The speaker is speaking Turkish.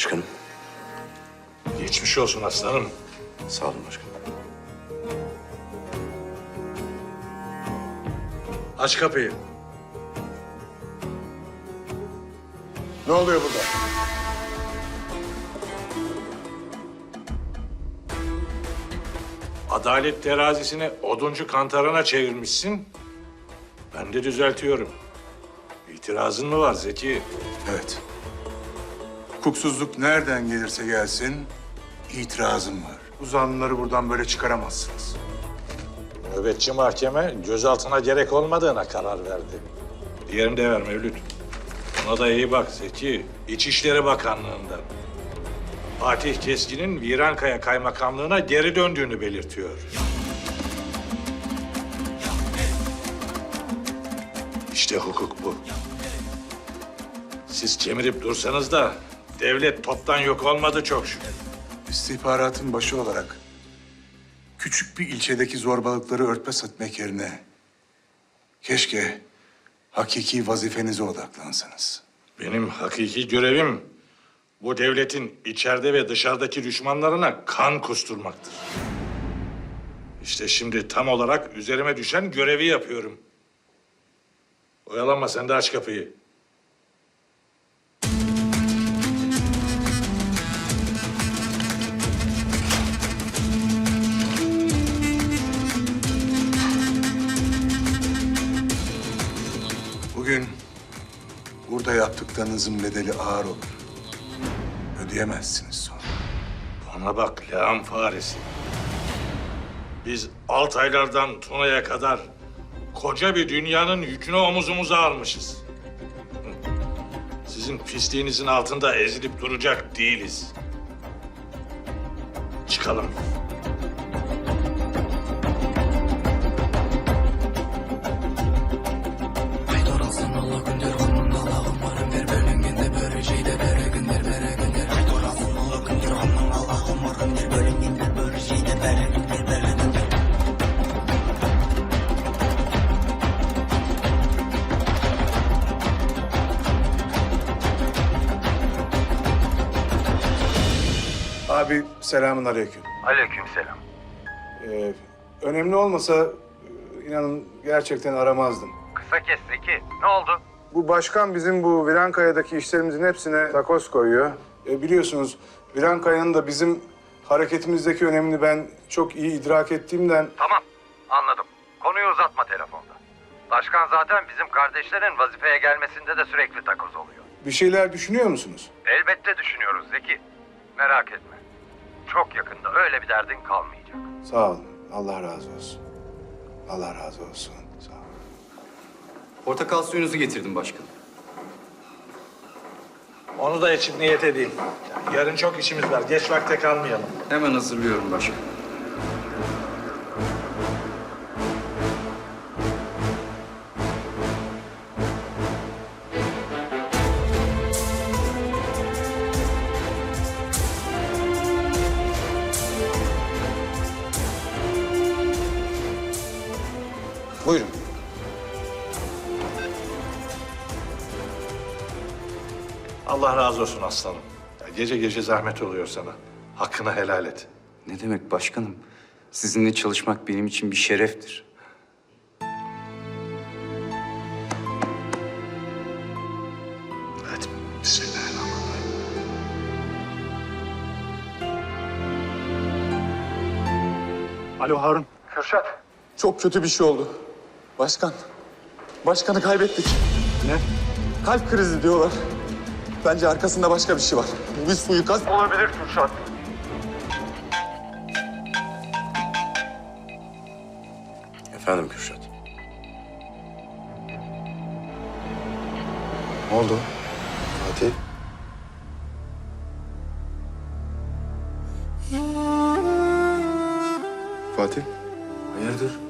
Başkanım. Geçmiş olsun aslanım. Sağ olun başkanım. Aç kapıyı. Ne oluyor burada? Adalet terazisini oduncu kantarına çevirmişsin. Ben de düzeltiyorum. İtirazın mı var Zeki? Evet. Hukuksuzluk nereden gelirse gelsin itirazım var. Bu zanlıları buradan böyle çıkaramazsınız. Nöbetçi mahkeme gözaltına gerek olmadığına karar verdi. Diğerini de ver Mevlüt. Ona da iyi bak Zeki. İçişleri Bakanlığı'ndan. Fatih Keskin'in Virankaya Kaymakamlığı'na geri döndüğünü belirtiyor. İşte hukuk bu. Siz kemirip dursanız da devlet toptan yok olmadı çok şükür. İstihbaratın başı olarak küçük bir ilçedeki zorbalıkları örtbas etmek yerine keşke hakiki vazifenize odaklansanız. Benim hakiki görevim bu devletin içeride ve dışarıdaki düşmanlarına kan kusturmaktır. İşte şimdi tam olarak üzerime düşen görevi yapıyorum. Oyalanma sen de aç kapıyı. Bugün burada yaptıklarınızın bedeli ağır olur. Ödeyemezsiniz sonra. Bana bak lağım faresi. Biz Altaylardan Tuna'ya kadar koca bir dünyanın yükünü omuzumuza almışız. Sizin pisliğinizin altında ezilip duracak değiliz. Çıkalım. Abi selamun aleyküm. Aleykümselam. Ee, önemli olmasa e, inanın gerçekten aramazdım. Kısa kes Zeki. Ne oldu? Bu başkan bizim bu Virankaya'daki işlerimizin hepsine takoz koyuyor. E, biliyorsunuz Virankaya'nın da bizim hareketimizdeki önemini ben çok iyi idrak ettiğimden... Tamam. Anladım. Konuyu uzatma telefonda. Başkan zaten bizim kardeşlerin vazifeye gelmesinde de sürekli takoz oluyor. Bir şeyler düşünüyor musunuz? Elbette düşünüyoruz Zeki. Merak etme. Çok yakında öyle bir derdin kalmayacak. Sağ olun. Allah razı olsun. Allah razı olsun. Sağ olun. Portakal suyunuzu getirdim başkanım. Onu da için niyet edeyim. Yarın çok işimiz var. Geç vakte kalmayalım. Hemen hazırlıyorum başkanım. Buyurun. Allah razı olsun aslanım. Ya gece gece zahmet oluyor sana. Hakkını helal et. Ne demek başkanım? Sizinle çalışmak benim için bir şereftir. Hadi bismillahirrahmanirrahim. Alo Harun. Kürşat. Çok kötü bir şey oldu. Başkan. Başkanı kaybettik. Ne? Kalp krizi diyorlar. Bence arkasında başka bir şey var. Bu bir suikast. Olabilir Kürşat. Efendim Kürşat. Ne oldu? Fatih. Fatih? Hayırdır?